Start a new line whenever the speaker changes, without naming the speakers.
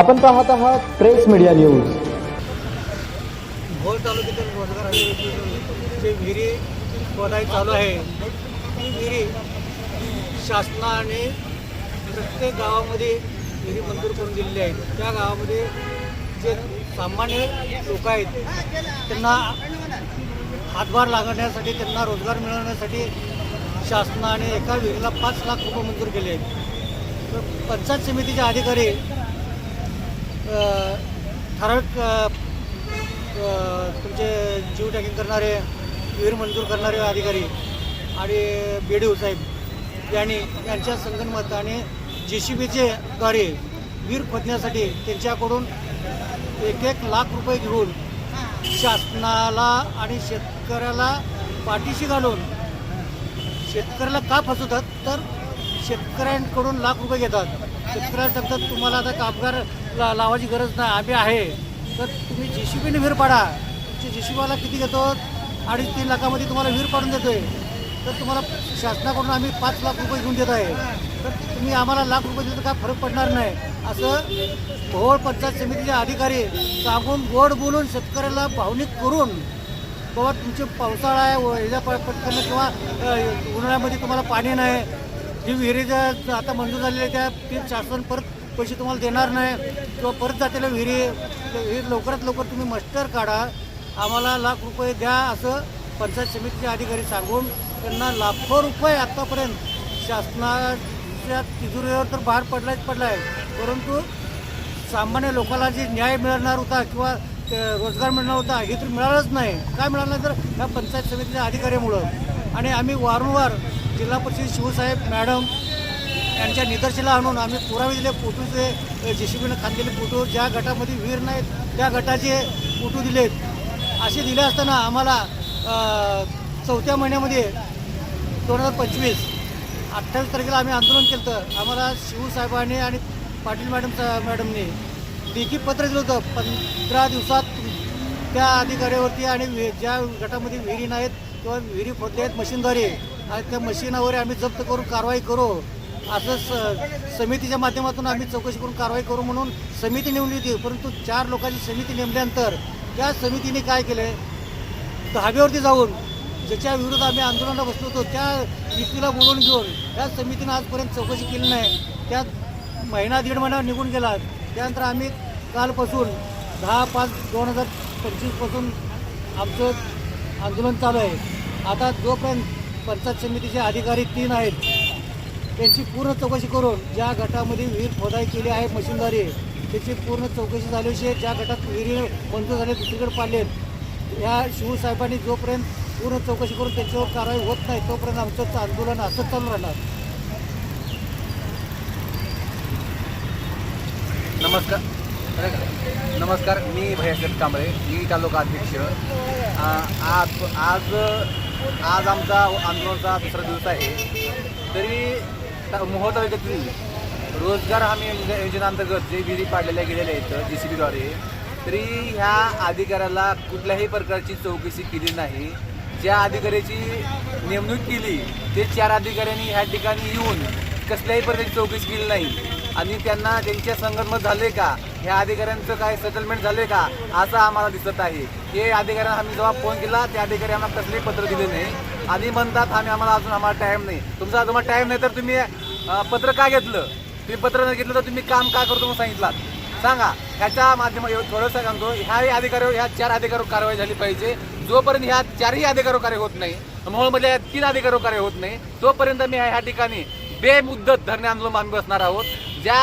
आपण पाहत आहात प्रेस मीडिया न्यूज.
भोर तालुक्यातील रोजगार जे विहिरी खोदाई चालू आहे. ती विहिरी शासनाने प्रत्येक गावामध्ये विहिरी मंजूर करून दिलेली आहे त्या गावामध्ये जे सामान्य लोक आहेत त्यांना हातभार लागण्यासाठी त्यांना रोजगार मिळवण्यासाठी शासनाने एका विहिरीला पाच लाख रुपये मंजूर केले. आहेत तर पंचायत समितीचे अधिकारी ठराविक तुमचे जीव टॅगिंग करणारे विहीर मंजूर करणारे अधिकारी आणि बी डी ओ साहेब यांनी यांच्या संगनमताने जे सी बीचे द्वारे विहीर खोदण्यासाठी त्यांच्याकडून एक एक लाख रुपये घेऊन शासनाला आणि शेतकऱ्याला पाठीशी घालून शेतकऱ्याला का फसवतात? तर शेतकऱ्यांकडून लाख रुपये घेतात. शेतकऱ्याला सांगतात तुम्हाला आता कामगार ला लावायची गरज नाही आम्ही आहे. तर तुम्ही जी सी बीने विहीर पाडा. तुमची जी सी किती घेतो? अडीच तीन लाखामध्ये तुम्हाला विहीर पाडून देतोय. तर तुम्हाला शासनाकडून आम्ही पाच लाख रुपये घेऊन देत आहे. तर तुम्ही आम्हाला लाख रुपये दिले तर काय फरक पडणार नाही? असं भोवळ पंचायत समितीचे अधिकारी सांगून गोड बोलून शेतकऱ्याला भावनिक करून बाबा तुमचे पावसाळा आहे व ह्याच्या पटकन किंवा उन्हाळ्यामध्ये तुम्हाला पाणी नाही. जी विहिरीच्या आता मंजूर झालेल्या त्या ती शासन परत पैसे तुम्हाला देणार नाही. किंवा परत जातेल्या विहिरी त्या विहीर लवकरात लवकर तुम्ही मस्टर काढा. आम्हाला लाख रुपये द्या असं पंचायत समितीचे अधिकारी सांगून त्यांना लाखो रुपये आत्तापर्यंत शासनाच्या तिजोरीवर तर बाहेर पडलाच पडला आहे परंतु सामान्य लोकांना जे न्याय मिळणार होता किंवा ते रोजगार मिळणार होता हे तर मिळालंच नाही. काय मिळालं नाही तर ह्या पंचायत समितीच्या अधिकाऱ्यामुळं. आणि आम्ही वारंवार जिल्हा परिषद शिवसाहेब मॅडम यांच्या निदर्शनाला आणून आम्ही पुरावे दिले फोटोचे जे सी बीनं खांदलेले फोटो ज्या गटामध्ये विहीर नाहीत त्या गटाचे फोटो दिलेत. असे दिले असताना आम्हाला चौथ्या महिन्यामध्ये दोन हजार पंचवीस अठ्ठावीस तारखेला आम्ही आंदोलन केलं तर आम्हाला शिवसाहेबांनी आणि पाटील मॅडम मॅडमने लेखी पत्र दिलं होतं. पंधरा दिवसात त्या अधिकाऱ्यावरती आणि वि- ज्या गटामध्ये विहिरी नाहीत किंवा विहिरी खोदल्या आहेत मशीनद्वारे आणि त्या मशीनावर आम्ही जप्त करून कारवाई करू. असं स समितीच्या माध्यमातून आम्ही चौकशी करून कारवाई करू म्हणून समिती नेमली होती. परंतु चार लोकांची समिती नेमल्यानंतर त्या समितीने काय केलं धाब्यावरती जाऊन ज्याच्या विरोधात आम्ही आंदोलनाला बसलो होतो त्या व्यक्तीला बोलवून घेऊन त्या समितीनं आजपर्यंत चौकशी केली नाही. त्यात महिना दीड महिना निघून गेला. त्यानंतर आम्ही कालपासून दहा पाच दोन हजार पंचवीसपासून आमचं आंदोलन चालू आहे. आता जोपर्यंत पंचायत समितीचे अधिकारी तीन आहेत त्यांची पूर्ण चौकशी करून ज्या गटामध्ये विहीर खोदाई केली आहे मशीनद्वारे त्याची पूर्ण चौकशी झाल्याशिवाय ज्या गटात विहिरी मंजूर झाले दुसरीकडे पाडलेत. या शिवसाहेबांनी जोपर्यंत पूर्ण चौकशी करून त्याच्यावर कारवाई होत नाही तोपर्यंत आमचं आंदोलन असंच चालू राहणार.
नमस्कार. नमस्कार मी भैयासाहेब कांबळे मी तालुका अध्यक्ष. आ, आज आज आज आमचा आंदोलनाचा दुसरा दिवस आहे. तरी त- मोहोळ तालुक्यातील रोजगार हमी योजना- योजनेअंतर्गत जे विहिरी पाडलेल्या गेलेल्या आहेत जी सी बीद्वारे तरी ह्या अधिकाऱ्याला कुठल्याही प्रकारची चौकशी केली नाही. ज्या अधिकाऱ्याची नेमणूक केली ते चार अधिकाऱ्यांनी ह्या ठिकाणी येऊन कसल्याही प्रकारची चौकशी केली नाही. आणि त्यांना त्यांचे संगनमत झाले का? ह्या अधिकाऱ्यांचं काय सेटलमेंट झाले का? असं आम्हाला दिसत आहे. हे अधिकाऱ्यांना आम्ही जेव्हा फोन केला त्या अधिकारी आम्हाला कसलेही पत्र दिले नाही. आणि म्हणतात आम्ही आम्हाला अजून आम्हाला टाईम नाही. तुमचा तुम्हाला टाईम नाही तर तुम्ही पत्र का घेतलं? तुम्ही पत्र नाही घेतलं तर तुम्ही काम का करतो म्हणून सांगितलं सांगा. ह्याच्या माध्यमात थोडंसं सांगतो. ह्या अधिकाऱ्यावर ह्या चार अधिकाऱ्यावर कारवाई झाली पाहिजे. जोपर्यंत ह्या चारही अधिकाऱ्यावर कार्य होत नाही मोहोळमधल्या तीन अधिकाऱ्यावर कार्य होत नाही तोपर्यंत मी ह्या ठिकाणी बेमुद्दत धरणे आंदोलन आम्ही बसणार आहोत. ज्या